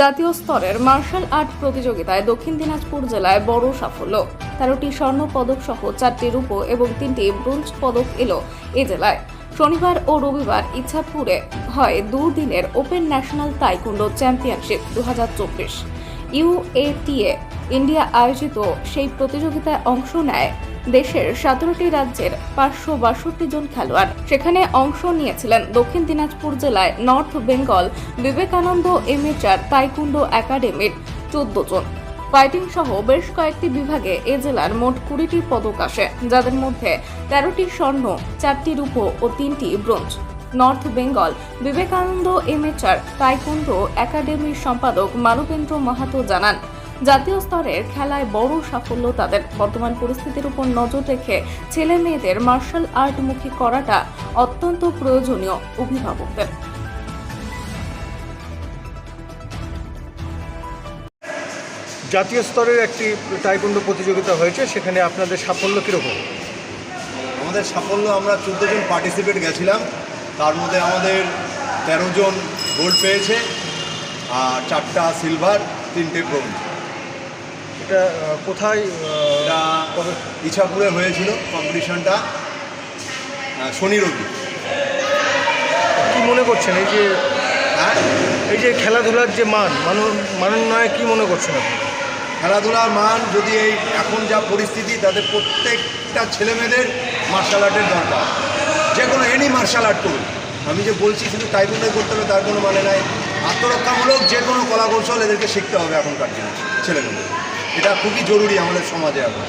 জাতীয় স্তরের martial art প্রতিযোগিতায় দক্ষিণ দিনাজপুর জেলায় বড় সাফল্য। তেরোটি স্বর্ণ পদক সহ চারটি রূপ এবং তিনটি ব্রোঞ্জ পদক এলো এ জেলায়। শনিবার ও রবিবার ইচ্ছাপুরে হয় দুদিনের ওপেন ন্যাশনাল তাইকুন্ডো চ্যাম্পিয়নশিপ দু ইউএটিএ ইন্ডিয়া আয়োজিত সেই প্রতিযোগিতায় অংশ নেয় দেশের সতেরোটি রাজ্যের পাঁচশো বাষট্টি জন খেলোয়াড়। সেখানে অংশ নিয়েছিলেন দক্ষিণ দিনাজপুর জেলায় North Bengal Vivekananda amateur taekwondo একাডেমির চোদ্দ জন। ফাইটিং সহ বেশ কয়েকটি বিভাগে এ জেলার মোট কুড়িটি পদক আসে, যাদের মধ্যে তেরোটি স্বর্ণ, চারটি রূপ ও তিনটি bronze. North Bengal Vivekananda amateur taekwondo একাডেমির সম্পাদক মানবেন্দ্র মাহাতো জানান জাতীয় স্তরের খেলায় বড় সাফল্য তাদের। বর্তমান পরিস্থিতির উপর নজর রেখে ছেলে মেয়েদের মার্শাল আর্টমুখী করাটা অত্যন্ত প্রয়োজনীয় অভিভাবকদের। জাতীয় স্তরের একটি টাইকুন্ডো প্রতিযোগিতা হয়েছে সেখানে আপনাদের সাফল্য কীরকম? আমাদের সাফল্য আমরা চোদ্দ জন পার্টিসিপেট গেছিলাম। তার মধ্যে আমাদের তেরো জন গোল্ড পেয়েছে আর চারটা সিলভার তিনটে ব্রোঞ্জ এটা কোথায় ইছাপুরে হয়েছিল কম্পিটিশনটা শনি রবি। কি মনে করছেন এই যে হ্যাঁ? এই যে খেলাধুলার যে মান মানুষ মানোন্নয়ে কি মনে করছেন আপনি? খেলাধুলার মান যদি এই এখন যা পরিস্থিতি তাদের প্রত্যেকটা ছেলেমেয়েদের মার্শাল আর্টের দরকার। যে কোনো এনি মার্শাল আর্ট করুন। আমি যে বলছি শুধু টাইকুন্ডাই করতে হবে তার কোনো মানে নাই। আত্মরক্ষামূলক যে কোনো কলা কৌশল এদেরকে শিখতে হবে এখনকার দিনে ছেলেমেয়েদের। এটা খুবই জরুরি আমাদের সমাজে এখন।